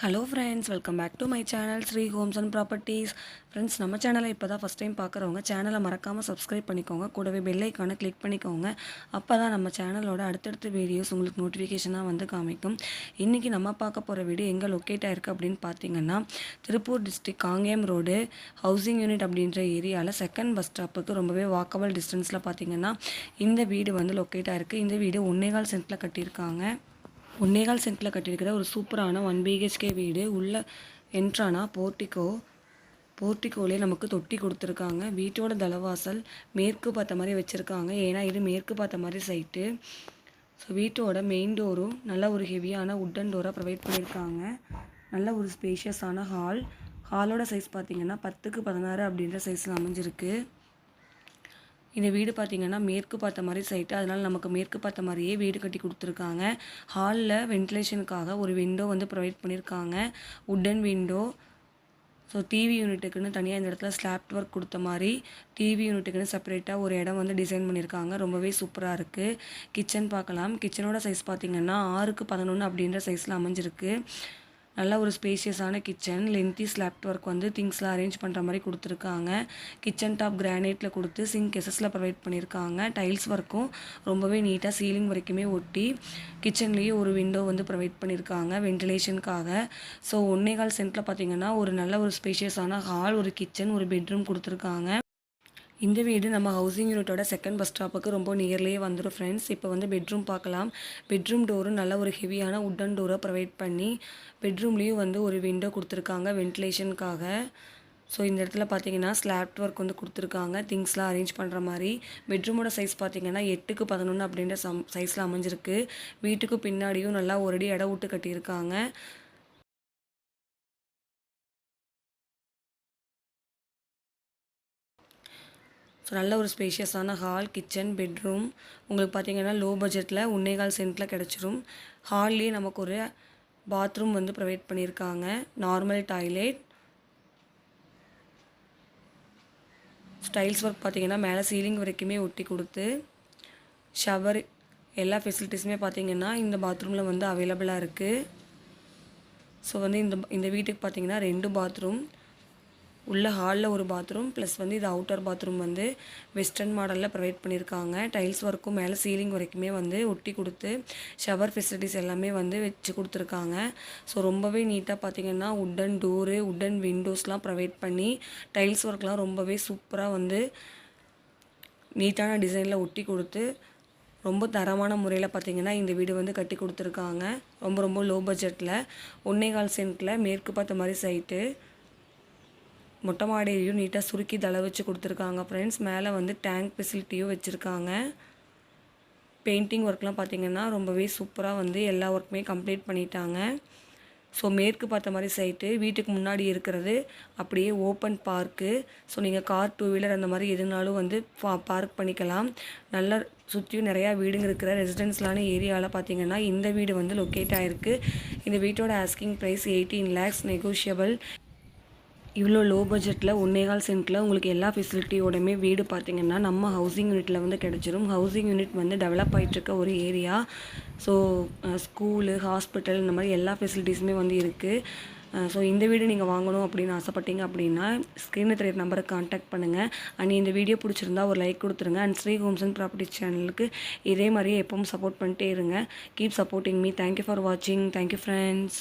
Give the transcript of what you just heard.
Hello friends welcome back to my channel Sri homes and properties friends நம்ம சேனலை இப்போ தான் ஃபஸ்ட் டைம் பார்க்குறவங்க சேனலை மறக்காமல் சப்ஸ்கிரைப் பண்ணிக்கோங்க. கூடவே பெல் கிளிக் பண்ணிக்கோங்க. அப்போ தான் நம்ம சேனலோட அடுத்தடுத்த வீடியோஸ் உங்களுக்கு நோட்டிஃபிகேஷனாக வந்து காமிக்கும். இன்றைக்கி நம்ம பார்க்க போகிற வீடு எங்கே லொக்கேட் ஆயிருக்கு அப்படின்னு பார்த்தீங்கன்னா Tiruppur district Kangeyam road housing unit அப்படின்ற ஏரியாவில் செகண்ட் பஸ் ஸ்டாப்புக்கு ரொம்பவே வாக்கபிள் டிஸ்டன்ஸில் பார்த்தீங்கன்னா இந்த வீடு வந்து லொக்கேட் ஆயிருக்கு. இந்த வீடு ஒன்னேகால் சென்ட்டில் கட்டியிருக்காங்க. ஒன்னேகால் சென்ட்டில் கட்டியிருக்கிற ஒரு சூப்பரான ஒன் பிஹெச்கே வீடு உள்ள என்ட்ரானா போர்ட்டிகோ போர்ட்டிகோலே நமக்கு தொட்டி கொடுத்துருக்காங்க. வீட்டோட தலவாசல் மேற்கு பார்த்த மாதிரி வச்சுருக்காங்க. ஏன்னா இது மேற்கு பார்த்த மாதிரி சைட்டு ஸோ வீட்டோட மெயின் டோரும் நல்ல ஒரு ஹெவியான உட்டன் டோராக ப்ரொவைட் பண்ணியிருக்காங்க. நல்ல ஒரு ஸ்பேஷியஸான ஹால் ஹாலோட சைஸ் பார்த்திங்கன்னா பத்துக்கு பதினாறு அப்படின்ற சைஸில் அமைஞ்சிருக்கு. இந்த வீடு பார்த்திங்கன்னா மேற்கு பார்த்த மாதிரி சைட்டு அதனால் நமக்கு மேற்கு பார்த்த மாதிரியே வீடு கட்டி கொடுத்துருக்காங்க. ஹாலில் வென்டிலேஷனுக்காக ஒரு விண்டோ வந்து ப்ரொவைட் பண்ணியிருக்காங்க உட்டன் விண்டோ ஸோ டிவி யூனிட்டுக்குன்னு தனியாக இந்த இடத்துல ஸ்லாப்ட் ஒர்க் கொடுத்த மாதிரி டிவி யூனிட்டுக்குன்னு செப்பரேட்டாக ஒரு இடம் வந்து டிசைன் பண்ணியிருக்காங்க ரொம்பவே சூப்பராக இருக்குது கிச்சன் பார்க்கலாம். கிச்சனோட சைஸ் பார்த்திங்கன்னா ஆறுக்கு பதினொன்று அப்படின்ற சைஸில் அமைஞ்சிருக்கு. நல்ல ஒரு ஸ்பேஷியஸான கிச்சன் லென்த்தி ஸ்லாப்ட் ஒர்க் வந்து திங்ஸ்லாம் அரேஞ்ச் பண்ணுற மாதிரி கொடுத்துருக்காங்க. கிச்சன் டாப் கிரானைட்டில் கொடுத்து சிங்க் எஸ்எஸில் ப்ரொவைட் பண்ணியிருக்காங்க. டைல்ஸ் ஒர்க்கும் ரொம்பவே நீட்டாக சீலிங் வரைக்குமே ஒட்டி கிச்சன்லேயே ஒரு விண்டோ வந்து ப்ரொவைட் பண்ணியிருக்காங்க வென்டிலேஷனுக்காக ஸோ ஒன்னே கால் சென்ட்டில் பார்த்தீங்கன்னா ஒரு நல்ல ஒரு ஸ்பேஷியஸான ஹால் ஒரு கிச்சன் ஒரு பெட்ரூம் கொடுத்துருக்காங்க. இந்த வீடு நம்ம ஹவுசிங் யூனிட்டோட செகண்ட் பஸ் ஸ்டாப்புக்கு ரொம்ப நியர்லேயே வந்துடும் ஃப்ரெண்ட்ஸ் இப்போ வந்து பெட்ரூம் பார்க்கலாம். பெட்ரூம் டோரும் நல்ல ஒரு ஹெவியான உட்டன் டோரை ப்ரொவைட் பண்ணி பெட்ரூம்லேயும் வந்து ஒரு விண்டோ கொடுத்துருக்காங்க வென்டிலேஷனுக்காக ஸோ இந்த இடத்துல பார்த்தீங்கன்னா ஸ்லாப்ட் ஒர்க் வந்து கொடுத்துருக்காங்க. திங்ஸ்லாம் அரேஞ்ச் பண்ணுற மாதிரி. பெட்ரூமோட சைஸ் பார்த்தீங்கன்னா எட்டுக்கு பதினொன்று அப்படின்ற சம் சைஸில் அமைஞ்சிருக்கு. வீட்டுக்கு பின்னாடியும் நல்லா ஒரு அடி இடம் விட்டு கட்டியிருக்காங்க. ஸோ நல்ல ஒரு ஸ்பேஷியஸான ஹால் கிச்சன் பெட்ரூம் உங்களுக்கு பார்த்தீங்கன்னா லோ பட்ஜெட்டில் ஒன்னேகால் சென்ட்டில் கிடச்சிரும். ஹால்லேயே நமக்கு ஒரு பாத்ரூம் வந்து ப்ரொவைட் பண்ணியிருக்காங்க. நார்மல் டாய்லெட் ஸ்டைல்ஸ் ஒர்க் பார்த்தீங்கன்னா மேலே சீலிங் வரைக்குமே ஒட்டி கொடுத்து ஷவர் எல்லா ஃபெசிலிட்டிஸுமே பார்த்திங்கன்னா இந்த பாத்ரூமில் வந்து அவைலபிளாக இருக்குது ஸோ வந்து இந்த இந்த வீட்டுக்கு பார்த்தீங்கன்னா ரெண்டு பாத்ரூம் உள்ள ஹாலில் ஒரு பாத்ரூம் ப்ளஸ் வந்து இது அவுட்டர் பாத்ரூம் வந்து வெஸ்டர்ன் மாடலில் ப்ரொவைட் பண்ணியிருக்காங்க டைல்ஸ் ஒர்க்கும் மேலே சீலிங் வரைக்குமே வந்து ஒட்டி கொடுத்து ஷவர் ஃபெசிலிட்டிஸ் எல்லாமே வந்து வச்சு கொடுத்துருக்காங்க. ஸோ ரொம்பவே நீட்டாக பார்த்தீங்கன்னா உட்டன் டோரு உட்டன் விண்டோஸ்லாம் ப்ரொவைட் பண்ணி டைல்ஸ் ஒர்க்லாம் ரொம்பவே சூப்பராக வந்து நீட்டான டிசைனில் ஒட்டி கொடுத்து ரொம்ப தரமான முறையில் பார்த்திங்கன்னா இந்த வீடு வந்து கட்டி கொடுத்துருக்காங்க. ரொம்ப ரொம்ப லோ பட்ஜெட்டில் ஒன்னே கால் சென்ட்டில் மேற்கு பார்த்த மாதிரி சைட்டு மொட்டை மாடியையும் நீட்டாக சுருக்கி தலை வச்சு கொடுத்துருக்காங்க ஃப்ரெண்ட்ஸ் மேலே வந்து டேங்க் ஃபெசிலிட்டியும் வச்சுருக்காங்க. பெயிண்டிங் ஒர்க்லாம் பார்த்திங்கன்னா ரொம்பவே சூப்பராக வந்து எல்லா ஒர்க்குமே கம்ப்ளீட் பண்ணிட்டாங்க. ஸோ மேற்கு பார்த்த மாதிரி சைட்டு வீட்டுக்கு முன்னாடி இருக்கிறது அப்படியே ஓப்பன் பார்க்கு ஸோ நீங்கள் கார் டூ வீலர் அந்த மாதிரி எதுனாலும் வந்து பார்க் பண்ணிக்கலாம். நல்ல சுற்றியும் நிறையா வீடுங்க இருக்கிற ரெசிடென்ஸ்லான ஏரியாவில் பார்த்தீங்கன்னா இந்த வீடு வந்து லொக்கேட் ஆகிருக்கு இந்த வீட்டோட asking price eighteen lakhs negotiable இவ்வளோ லோ பட்ஜெட்டில் ஒன்னேகால் சென்ட்டில் உங்களுக்கு எல்லா ஃபெசிலிட்டியோடையுமே வீடு பார்த்திங்கன்னா நம்ம ஹவுசிங் யூனிட்டில் வந்து கிடச்சிரும். ஹவுசிங் யூனிட் வந்து டெவலப் ஆகிட்டுருக்க ஒரு ஏரியா ஸோ ஸ்கூலு ஹாஸ்பிட்டல் இந்த மாதிரி எல்லா ஃபெசிலிட்டிஸுமே வந்து இருக்குது ஸோ இந்த வீடு நீங்கள் வாங்கணும் அப்படின்னு ஆசைப்பட்டீங்க அப்படின்னா ஸ்க்ரீனில் தெரியற நம்பருக்கு காண்டாக்ட் பண்ணுங்கள் அண்ட் இந்த வீடியோ பிடிச்சிருந்தா ஒரு லைக் கொடுத்துருங்க. And Sri homes and property சேனலுக்கு இதே மாதிரியே எப்பவும் சப்போர்ட் பண்ணிட்டே இருங்க. Keep supporting me thank you for வாட்சிங் தேங்க்யூ ஃப்ரெண்ட்ஸ்